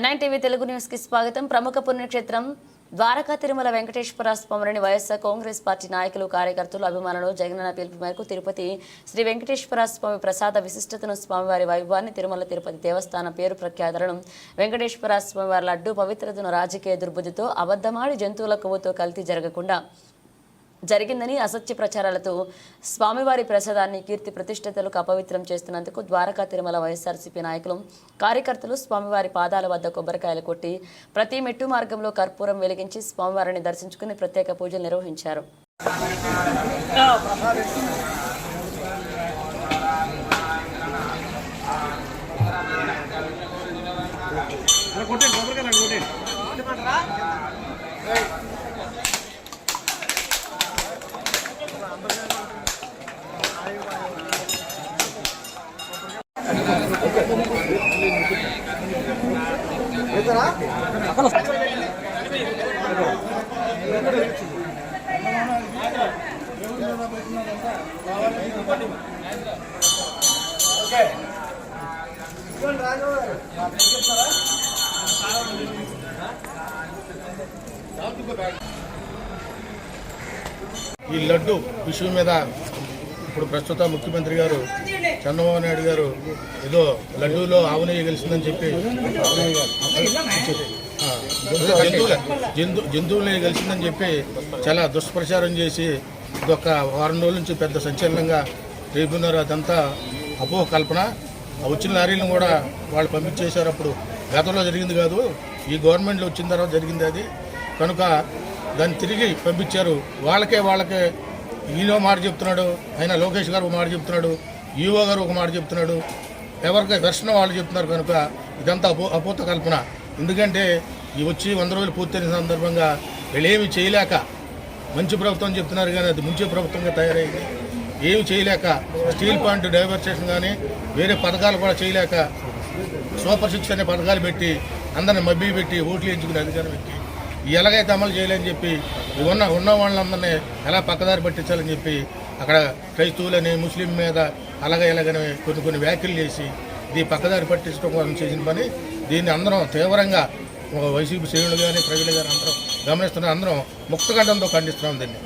తెలుగు న్యూస్కి స్వాగతం. ప్రముఖ పుణ్యక్షేత్రం ద్వారకా తిరుమల వెంకటేశ్వర స్వామిని వైఎస్ఆర్ కాంగ్రెస్ పార్టీ నాయకులు కార్యకర్తలు అభిమానులు జగనన్న పిలుపు మేరకు తిరుపతి శ్రీ వెంకటేశ్వర స్వామి ప్రసాద విశిష్టతను స్వామివారి వైభవాన్ని తిరుమల తిరుపతి దేవస్థానం పేరు ప్రఖ్యాతలను వెంకటేశ్వర స్వామివారి లడ్డు పవిత్రతను రాజకీయ దుర్బుద్ధితో అబద్ధమాడి జంతువుల కొవ్వుతో కల్తీ జరగకుండా జరిగిందని అసత్య ప్రచారాలతో స్వామివారి ప్రసాదాన్ని కీర్తి ప్రతిష్టతలకు అపవిత్రం చేస్తున్నందుకు ద్వారకా తిరుమల వైఎస్ఆర్సీపీ నాయకులు కార్యకర్తలు స్వామివారి పాదాల వద్ద కొబ్బరికాయలు కొట్టి ప్రతి మెట్టు మార్గంలో కర్పూరం వెలిగించి స్వామివారిని దర్శించుకుని ప్రత్యేక పూజలు నిర్వహించారు. కొట్టండి కొబ్బరికాయలు కొట్టండి ఈ లడ్డు విషయం మీద ఇప్పుడు ప్రస్తుత ముఖ్యమంత్రి గారు చంద్రబాబు నాయుడు గారు ఏదో లడ్డూలో ఆవునయ్య గెలిచిందని చెప్పి జంతువుల జంతువులే జంతు జంతువులే గెలిచిందని చెప్పి చాలా దుష్ప్రచారం చేసి ఇదొక వారం రోజుల నుంచి పెద్ద సంచలనంగా రేపున్నారు అదంతా అపోహ కల్పన వచ్చిన లారీలను కూడా వాళ్ళు పంపించేశారు. అప్పుడు గతంలో జరిగింది కాదు ఈ గవర్నమెంట్లో వచ్చిన తర్వాత జరిగింది అది. కనుక దాన్ని తిరిగి పంపించారు. వాళ్ళకే వాళ్ళకే ఈయన మాట చెప్తున్నాడు ఆయన లోకేష్ గారు ఒక మాట చెప్తున్నాడు ఈఓ గారు ఒక మాట చెప్తున్నాడు ఎవరికి దర్శనం వాళ్ళు చెప్తున్నారు కనుక ఇదంతా అపో అపూత కల్పన. ఎందుకంటే ఈ వచ్చి వంద రోజులు పూర్తయిన సందర్భంగా వీళ్ళేమి చేయలేక మంచి ప్రభుత్వం చెప్తున్నారు కానీ అది ముంచే ప్రభుత్వంగా తయారైంది. ఏమి చేయలేక స్టీల్ పాయింట్ డైవర్సేషన్ కానీ వేరే పథకాలు కూడా చేయలేక సూపర్ సిక్స్ అనే పథకాలు పెట్టి అందరిని మబ్బి పెట్టి ఓట్లు ఎంచుకునే అధికారం పెట్టి ఎలాగైతే అమలు చేయలేని చెప్పి ఉన్న ఉన్న వాళ్ళందరినీ ఎలా పక్కదారి పట్టించాలని చెప్పి అక్కడ క్రైస్తవులని ముస్లిం మీద అలాగే ఇలాగని కొన్ని కొన్ని వ్యాఖ్యలు చేసి ఇది పక్కదారి పట్టించడం కోసం చేసిన పని. దీన్ని అందరం తీవ్రంగా వైసీపీ శ్రేణులు కానీ ప్రజలు కానీ అందరం గమనిస్తున్న అందరం ముక్తకంఠంతో ఖండిస్తున్నాం దీన్ని.